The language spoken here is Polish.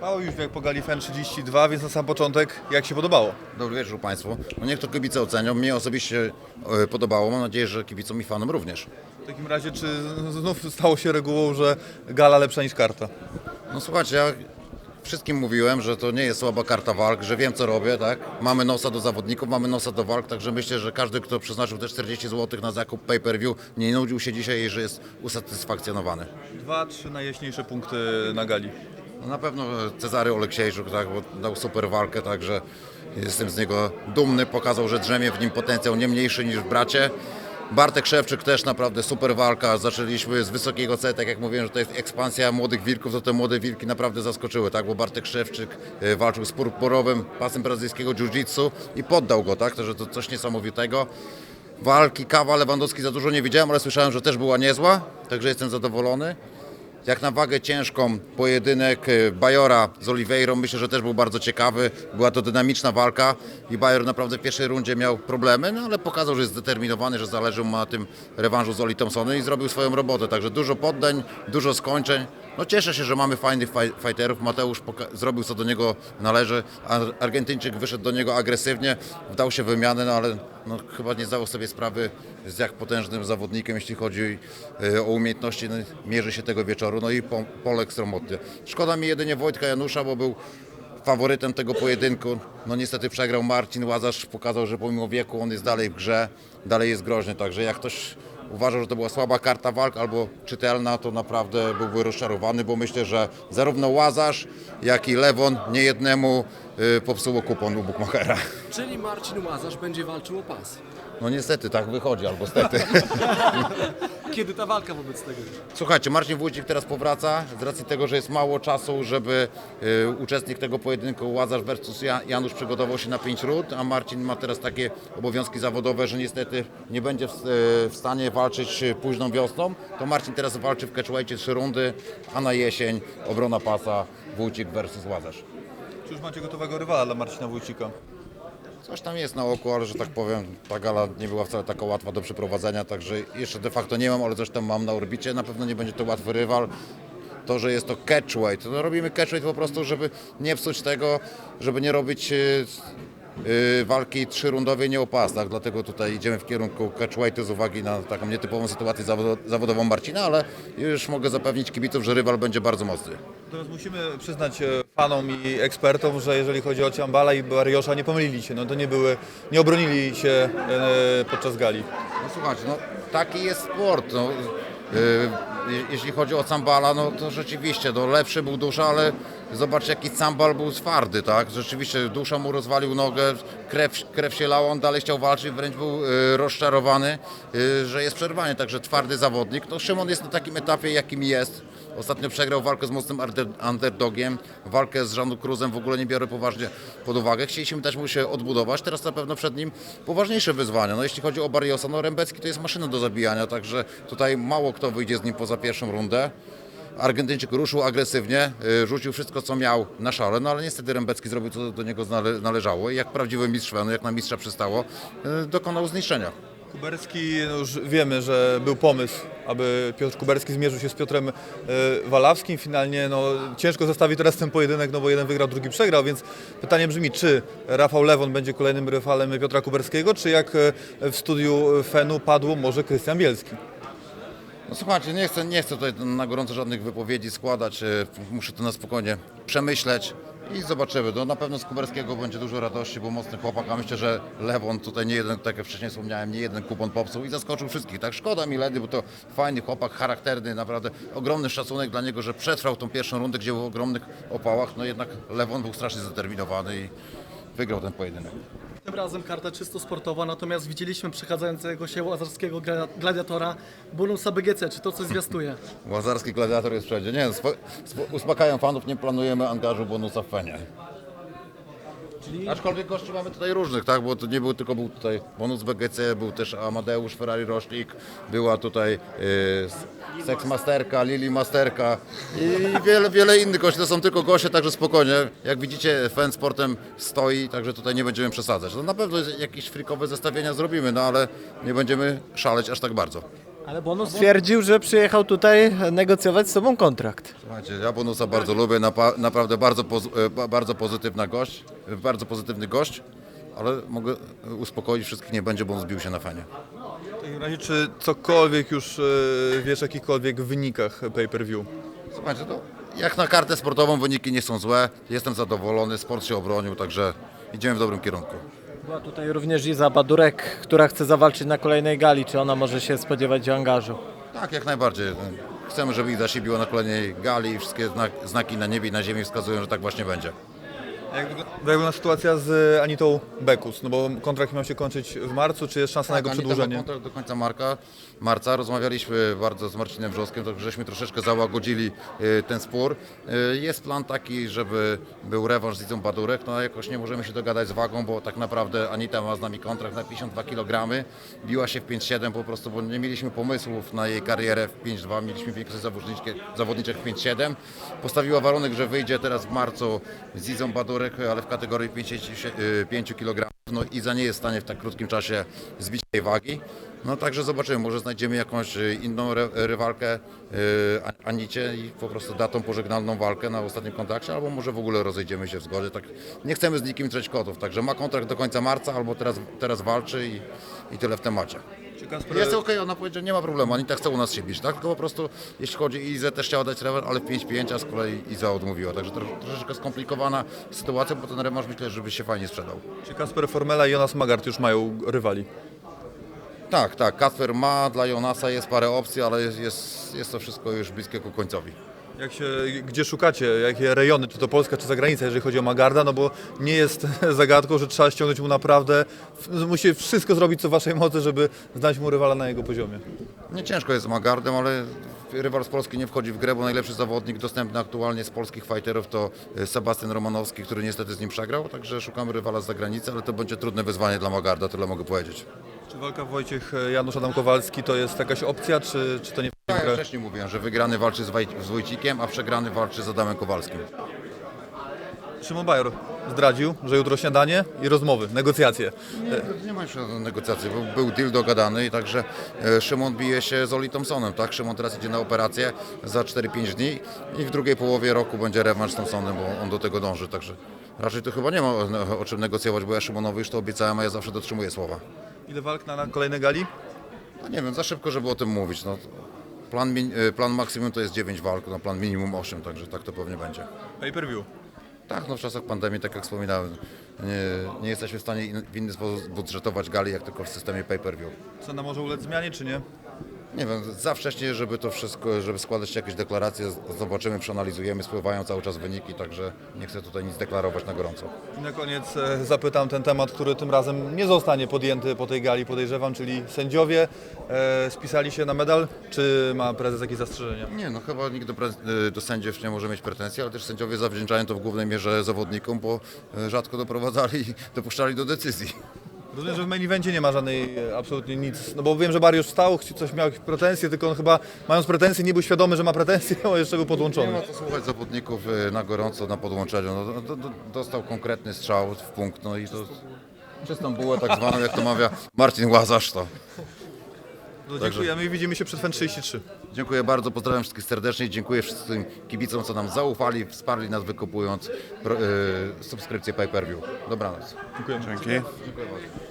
Już jak po gali FEN 32, więc na sam początek jak się podobało? Dobry wieczór Państwu. No niech to kibice ocenią. Mnie osobiście e, podobało. Mam nadzieję, że kibicom i fanom również. W takim razie czy znów stało się regułą, że gala lepsza niż karta? No słuchajcie, ja wszystkim mówiłem, że to nie jest słaba karta walk, że wiem co robię, tak? Mamy nosa do zawodników, mamy nosa do walk, także myślę, że każdy, kto przeznaczył te 40 zł na zakup pay-per-view, nie nudził się dzisiaj i że jest usatysfakcjonowany. Dwa, trzy najjaśniejsze punkty na gali. No na pewno Cezary Oleksiejczuk, tak, bo dał super walkę, także jestem z niego dumny. Pokazał, że drzemie w nim potencjał nie mniejszy niż w bracie. Bartek Szewczyk też naprawdę super walka. Zaczęliśmy z wysokiego C, tak jak mówiłem, że to jest ekspansja młodych wilków, to te młode wilki naprawdę zaskoczyły, tak? Bo Bartek Szewczyk e, walczył z purpurowym pasem brazylijskiego jiu-jitsu i poddał go, tak? Także to coś niesamowitego. Walki Kawa Lewandowski za dużo nie widziałem, ale słyszałem, że też była niezła, także jestem zadowolony. Jak na wagę ciężką pojedynek e, Bajora z Oliveirą myślę, że też był bardzo ciekawy. Była to dynamiczna walka i Bajor naprawdę w pierwszej rundzie miał problemy, no ale pokazał, że jest zdeterminowany, że zależy mu na tym rewanżu z Oli Thompsonem i zrobił swoją robotę. Także dużo poddań, dużo skończeń. No cieszę się, że mamy fajnych faj- fighterów. Mateusz zrobił co do niego należy. Ar- Argentyńczyk wyszedł do niego agresywnie, wdał się wymianę, no ale no, chyba nie zdawał sobie sprawy z jak potężnym zawodnikiem, jeśli chodzi e, o umiejętności, no, mierzy się tego wieczoru. No i po, Polek sromotny. Szkoda mi jedynie Wojtka Janusza, bo był faworytem tego pojedynku. No niestety przegrał Marcin Łazarz, pokazał, że pomimo wieku on jest dalej w grze, dalej jest groźny. Także jak ktoś uważał, że to była słaba karta walk albo czytelna, to naprawdę byłby rozczarowany, bo myślę, że zarówno Łazarz, jak i Lewon niejednemu y, popsuło kupon u Bukmachera. Czyli Marcin Łazarz będzie walczył o pas. No niestety tak wychodzi, albo stety. Kiedy ta walka wobec tego? Słuchajcie, Marcin Wójcik teraz powraca z racji tego, że jest mało czasu, żeby y, uczestnik tego pojedynku Łazarz versus Ja- Janusz przygotował się na 5 rund, a Marcin ma teraz takie obowiązki zawodowe, że niestety nie będzie w, y, w stanie walczyć y, późną wiosną. To Marcin teraz walczy w catchweightie 3 rundy, a na jesień obrona pasa Wójcik versus Łazarz. Czy już macie gotowego rywala dla Marcina Wójcika? Coś tam jest na oku, ale że tak powiem, ta gala nie była wcale taka łatwa do przeprowadzenia, także jeszcze de facto nie mam, ale coś tam mam na orbicie. Na pewno nie będzie to łatwy rywal. To, że jest to catchweight, no robimy catchweight po prostu, żeby nie psuć tego, żeby nie robić yy, yy, walki trzyrundowej nie o tak? Dlatego tutaj idziemy w kierunku catchweightu z uwagi na taką nietypową sytuację zawodo- zawodową Marcina, ale już mogę zapewnić kibiców, że rywal będzie bardzo mocny. Teraz musimy przyznać e, fanom i ekspertom, że jeżeli chodzi o Ciambala i Bariosza, nie pomylili się, no to nie były, nie obronili się e, podczas gali. No słuchajcie, no taki jest sport. No. Je- jeśli chodzi o Cambala, no to rzeczywiście, no, lepszy był Dusza, ale zobacz jaki Cambal był twardy, tak? Rzeczywiście Dusza mu rozwalił nogę, krew, krew się lała, on dalej chciał walczyć, wręcz był yy, rozczarowany, yy, że jest przerwanie, także twardy zawodnik. No Szymon jest na takim etapie, jakim jest. Ostatnio przegrał walkę z mocnym under- underdogiem, walkę z Żanu Cruzem w ogóle nie biorę poważnie pod uwagę. Chcieliśmy też mu się odbudować, teraz na pewno przed nim poważniejsze wyzwania. No jeśli chodzi o Barriosa, no Rembecki to jest maszyna do zabijania, także tutaj mało kto wyjdzie z nim poza pierwszą rundę. Argentyńczyk ruszył agresywnie, y, rzucił wszystko co miał na szale, no ale niestety Rembecki zrobił co do niego nale- należało i jak prawdziwy mistrz Wenu, jak na mistrza przystało, y, dokonał zniszczenia. Kuberski, no już wiemy, że był pomysł, aby Piotr Kuberski zmierzył się z Piotrem e, Walawskim. Finalnie no, ciężko zestawić teraz ten pojedynek, no bo jeden wygrał, drugi przegrał, więc pytanie brzmi, czy Rafał Lewon będzie kolejnym rywalem Piotra Kuberskiego, czy jak e, w studiu Fenu padło może Krystian Bielski? No słuchajcie, nie chcę, nie chcę tutaj na gorąco żadnych wypowiedzi składać, e, muszę to na spokojnie przemyśleć i zobaczymy. No, na pewno z Kuberskiego będzie dużo radości, bo mocny chłopak, a myślę, że Lewon tutaj nie jeden, tak jak wcześniej wspomniałem, nie jeden kupon popsuł i zaskoczył wszystkich. Tak szkoda mi Ledy, bo to fajny chłopak, charakterny, naprawdę ogromny szacunek dla niego, że przetrwał tą pierwszą rundę, gdzie był w ogromnych opałach, no jednak Lewon był strasznie zdeterminowany i wygrał ten pojedynek. Tym razem karta czysto sportowa, natomiast widzieliśmy przechadzającego się łazarskiego gla- gladiatora bonusa BGC. Czy to coś zwiastuje? Łazarski gladiator jest wszędzie. Nie, spo, spo, uspokają fanów, nie planujemy angażu bonusa w Fenie. Aczkolwiek gości mamy tutaj różnych, tak? Bo to nie był tylko był tutaj bonus BGC, był też Amadeusz Ferrari Roszlik, była tutaj y, Sex Masterka, Lili Masterka i wiele, wiele innych gości. To są tylko goście, także spokojnie. Jak widzicie, fan sportem stoi, także tutaj nie będziemy przesadzać. No na pewno jakieś frikowe zestawienia zrobimy, no ale nie będziemy szaleć aż tak bardzo. Ale Bonus stwierdził, że przyjechał tutaj negocjować z sobą kontrakt. Słuchajcie, ja Bonusa bardzo lubię, napa- naprawdę bardzo, poz- e, ba- bardzo pozytywna gość, e, bardzo pozytywny gość, ale mogę uspokoić wszystkich, nie będzie, bo on zbił się na fanie. W takim razie, czy cokolwiek już e, wiesz o jakichkolwiek wynikach pay-per-view? Słuchajcie, to jak na kartę sportową wyniki nie są złe, jestem zadowolony, sport się obronił, także idziemy w dobrym kierunku. Była tutaj również Iza Badurek, która chce zawalczyć na kolejnej gali. Czy ona może się spodziewać angażu? Tak, jak najbardziej. Chcemy, żeby ich zasibiło na kolejnej gali i wszystkie znak- znaki na niebie i na ziemi wskazują, że tak właśnie będzie. Jak wygl- jak wygląda sytuacja z Anitą Bekus? No bo kontrakt miał się kończyć w marcu, czy jest szansa na jego Tak, Anita ma przedłużenie? kontrakt do końca marca. marca. Rozmawialiśmy bardzo z Marcinem Wrzoskiem, to żeśmy troszeczkę załagodzili y, ten spór. Y, Jest plan taki, żeby był rewanż z Izą Badurek, no a jakoś nie możemy się dogadać z wagą, bo tak naprawdę Anita ma z nami kontrakt na 52 kg. Biła się w 5,7 po prostu, bo nie mieliśmy pomysłów na jej karierę w 5,2, mieliśmy większość zawodniczek, zawodniczek w 5,7. Postawiła warunek, że wyjdzie teraz w marcu z Izą Badurek, ale w kategorii 55 kg. No Iza nie jest w stanie w tak krótkim czasie zbić tej wagi. No także zobaczymy, może znajdziemy jakąś y, inną ry- rywalkę y, A- Anicie i po prostu datą pożegnalną walkę na ostatnim kontrakcie, albo może w ogóle rozejdziemy się w zgodzie. Tak, nie chcemy z nikim trzeć kotów, także ma kontrakt do końca marca, albo teraz, teraz walczy i, i tyle w temacie. Kasper, Jest okej, ona powiedziała, nie ma problemu, Anita chce u nas się bić, tak? Tylko po prostu, jeśli chodzi o Izę, też chciała dać rewanż, ale w 5-5, a z kolei Iza odmówiła. Także tro, troszeczkę skomplikowana sytuacja, bo ten rewanż myślę, żeby się fajnie sprzedał. czy Kasper Formela i Jonas Magart już mają rywali? Tak, tak. Kasper ma, dla Jonasa jest parę opcji, ale jest, jest, jest to wszystko już bliskie ku końcowi. Jak się, gdzie szukacie, jakie rejony, czy to Polska, czy zagranica, jeżeli chodzi o Magarda, no bo nie jest zagadką, że trzeba ściągnąć mu naprawdę, musi wszystko zrobić co w waszej mocy, żeby znaleźć mu rywala na jego poziomie. Nie ciężko jest z Magardem, ale rywal z Polski nie wchodzi w grę, bo najlepszy zawodnik dostępny aktualnie z polskich fighterów to e, Sebastian Romanowski, który niestety z nim przegrał, także szukamy rywala z zagranicy, ale to będzie trudne wyzwanie dla Magarda, tyle mogę powiedzieć. Czy walka Wojciech Janusz Adam Kowalski to jest jakaś opcja, czy, czy to nie Tak, w jak grę? wcześniej mówiłem, że wygrany walczy z, Waj- z Wójcikiem, a przegrany walczy z Adamem Kowalskim. Szymon Bajor zdradził, że jutro śniadanie i rozmowy, negocjacje. Nie, nie ma jeszcze negocjacji, był, był deal dogadany i także e, Szymon bije się z Oli Thompsonem, tak? Szymon teraz idzie na operację za 4-5 dni i w drugiej połowie roku będzie rewanż z Thompsonem, bo on do tego dąży, także raczej tu chyba nie ma o, o czym negocjować, bo ja Szymonowi już to obiecałem, a ja zawsze dotrzymuję słowa. Ile walk na, na kolejnej gali? No nie wiem, za szybko, żeby o tym mówić, no. Plan, e, plan maksimum to jest 9 walk, no plan minimum 8, także tak to pewnie będzie. Pay-per-view. Tak, no w czasach pandemii, tak jak wspominałem, nie, nie jesteśmy w stanie in- w inny sposób budżetować gali, jak tylko w systemie pay-per-view. Cena może ulec zmianie, czy nie? Nie wiem, za wcześnie, żeby to wszystko, żeby składać jakieś deklaracje, zobaczymy, przeanalizujemy, spływają cały czas wyniki, także nie chcę tutaj nic deklarować na gorąco. I na koniec e, zapytam ten temat, który tym razem nie zostanie podjęty po tej gali, podejrzewam, czyli sędziowie e, spisali się na medal, czy ma prezes jakieś zastrzeżenia? Nie, no chyba nikt do, y, do sędziów nie może mieć pretensji, ale też sędziowie zawdzięczają to w głównej mierze zawodnikom, bo y, rzadko doprowadzali dopuszczali do decyzji. Rozumiem, że w main evencie nie ma żadnej, e, absolutnie nic, no bo wiem, że Mariusz wstał, chci- coś miał jakieś pretensje, tylko on chyba mając pretensje nie był świadomy, że ma pretensje, bo jeszcze był Nie podłączony. ma co słuchać zawodników y, na gorąco, na podłączeniu. No, do, do, dostał konkretny strzał w punkt, no i to czystą bułę tak zwaną, jak to mawia Marcin Łazarz to. No, dziękujemy i widzimy się przed FEN 33. Dziękuję bardzo, pozdrawiam wszystkich serdecznie i dziękuję wszystkim kibicom, co nam zaufali, wsparli nas wykupując pro, y, subskrypcję pay per view. Dobranoc. Dziękujemy. Dzięki. Dziękuję bardzo.